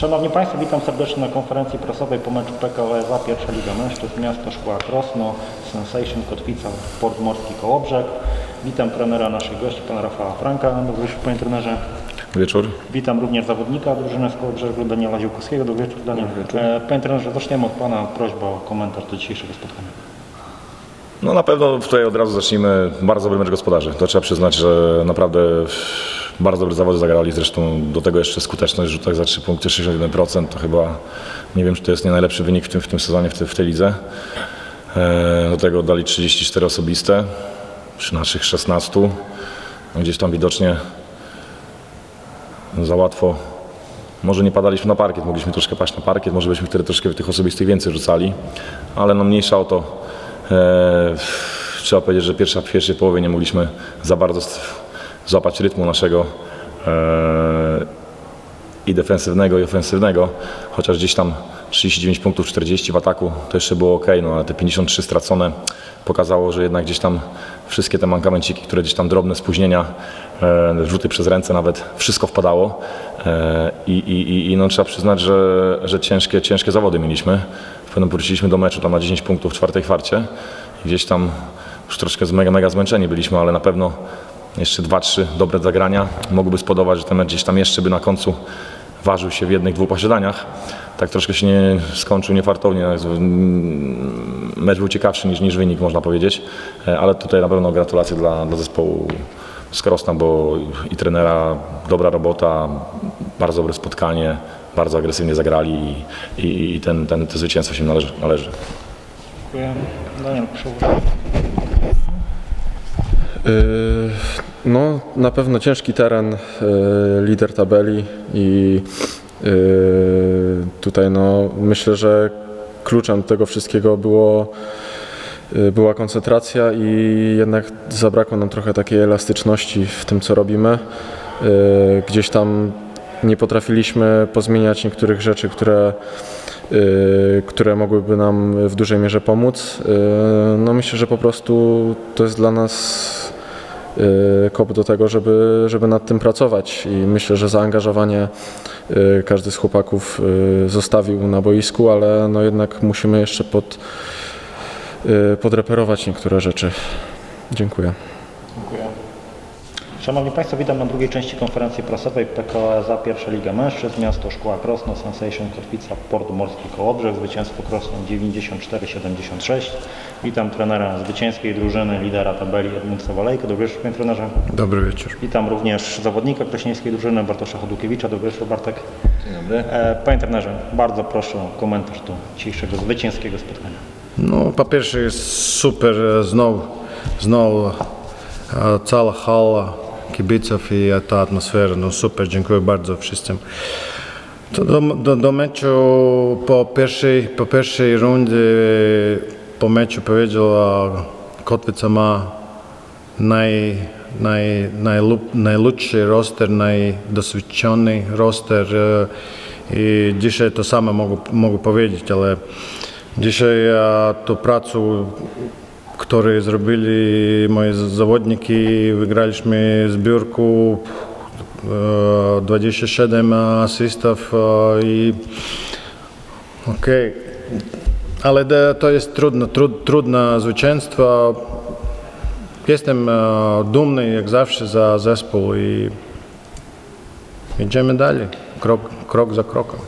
Szanowni Państwo, witam serdecznie na konferencji prasowej po meczu PKO za pierwsza Liga Mężczyzn, miasto Szkła Krosno, Sensation, Kotwica, Port Morski Kołobrzeg. Witam trenera naszych gości, pana Rafała Franka. Dobry wieczór panie trenerze. Wieczór. Witam również zawodnika drużyny z Kołobrzegu Daniela Ziółkowskiego. Dobry wieczór Daniel. E, Panie trenerze, zaczniemy od pana. Prośba o komentarz do dzisiejszego spotkania. No na pewno tutaj od razu zacznijmy. Bardzo dobry mecz gospodarzy. To trzeba przyznać, że naprawdę bardzo dobre zawody zagrali. Zresztą do tego jeszcze skuteczność rzutach za 3 punkty 61%. To chyba nie wiem, czy to jest nie najlepszy wynik w tym, w tym sezonie, w, te, w tej lidze. E, do tego dali 34 osobiste przy naszych 16. No, Gdzieś tam widocznie za łatwo. Może nie padaliśmy na parkiet, mogliśmy troszkę paść na parkiet, może byśmy wtedy troszkę tych osobistych więcej rzucali, ale no mniejsza o to. E, trzeba powiedzieć, że pierwsza, w pierwszej połowie nie mogliśmy za bardzo złapać rytmu naszego e, i defensywnego, i ofensywnego, chociaż gdzieś tam 39 punktów, 40 w ataku to jeszcze było ok, no ale te 53 stracone pokazało, że jednak gdzieś tam wszystkie te mankamenciki, które gdzieś tam drobne spóźnienia, e, rzuty przez ręce nawet, wszystko wpadało i, i- i no, trzeba przyznać, że, że ciężkie, ciężkie zawody mieliśmy. W pewnym wróciliśmy do meczu tam na 10 punktów w czwartej kwarcie gdzieś tam już troszkę mega, mega zmęczeni byliśmy, ale na pewno jeszcze dwa, trzy dobre zagrania mogłyby spowodować, że ten mecz gdzieś tam jeszcze by na końcu ważył się w jednych, dwóch posiadaniach. Tak troszkę się nie skończył niefartownie. Mm, Mecz był ciekawszy niż, niż wynik, można powiedzieć. E, Ale tutaj na pewno gratulacje dla, dla zespołu z bo i trenera dobra robota, bardzo dobre spotkanie, bardzo agresywnie zagrali i, i, i ten, ten, to zwycięstwo się należy. należy. Dziękuję. Daniel, proszę. No, na pewno ciężki teren, yy, lider tabeli i yy, tutaj no, myślę, że kluczem tego wszystkiego było, yy, była koncentracja i jednak zabrakło nam trochę takiej elastyczności w tym, co robimy. Gdzieś tam nie potrafiliśmy pozmieniać niektórych rzeczy, które, yy, które mogłyby nam w dużej mierze pomóc. Yy, No myślę, że po prostu to jest dla nas y, kop do tego, żeby, żeby nad tym pracować i myślę, że zaangażowanie y, każdy z chłopaków y, zostawił na boisku, ale no jednak musimy jeszcze pod, y, podreperować niektóre rzeczy. Dziękuję. Dziękuję. Szanowni Państwo, witam na drugiej części konferencji prasowej PKOSA Pierwsza Liga Mężczyzn, miasto Szkoła Krosno, Sensation Kotwica, Port Morski Kołobrzeg, zwycięstwo Krosno 94-76. Witam trenera zwycięskiej drużyny, lidera tabeli Edmundsa Walejka. Dobry wieczór, panie trenerze. Dobry wieczór. Witam również zawodnika krośnieńskiej drużyny Bartosza Chodukiewicza. Dobry wieczór, Bartek. Dzień dobry. E, panie trenerze, bardzo proszę o komentarz do dzisiejszego zwycięskiego spotkania. No, po pierwsze jest super, znowu, znowu e, cała hala kibiców i ta atmosfera, no super, dziękuję bardzo wszystkim. To do, do, do meczu po pierwszej, po pierwszej rundzie, po meczu powiedziała Kotwica ma naj, naj, najlup, najlepszy roster, najdoświadczony roster e, i dzisiaj to samo mogę, powiedzieć, ale dzisiaj ja to pracę, którą zrobili moi zawodniki, wygraliśmy zbiórku e, 27 asystów e, i okej. Ale de- to jest trudne, trud, trudne zwycięstwo. Jestem e, dumny jak zawsze za zespół i idziemy dalej, krok, krok za krokiem.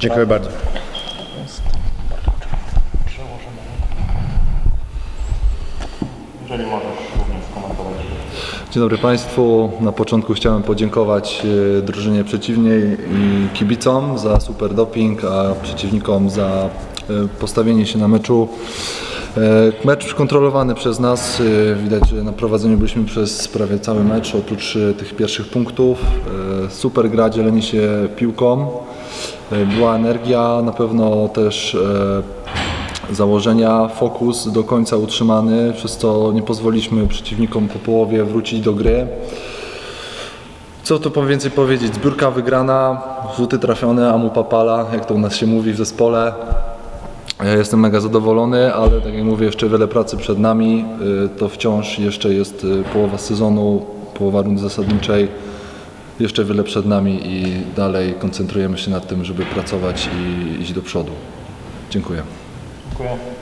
Dziękuję bardzo. Jeżeli możesz również skomentować. Dzień dobry Państwu. Na początku chciałem podziękować e, drużynie przeciwnej i kibicom za super doping, a przeciwnikom za e, postawienie się na meczu. E, Mecz kontrolowany przez nas. Widać, że na prowadzeniu byliśmy przez prawie cały mecz, oprócz tych pierwszych punktów. Super gra, dzielenie się piłką. Była energia, na pewno też założenia, fokus do końca utrzymany, przez co nie pozwoliliśmy przeciwnikom po połowie wrócić do gry. Co tu po więcej powiedzieć? Zbiórka wygrana, rzuty trafione, amu papala, jak to u nas się mówi w zespole. Ja jestem mega zadowolony, ale tak jak mówię, jeszcze wiele pracy przed nami. Y, To wciąż jeszcze jest y, połowa sezonu, połowa rundy zasadniczej. jeszcze wiele przed nami i dalej koncentrujemy się nad tym, żeby pracować i iść do przodu. Dziękuję. Dziękuję.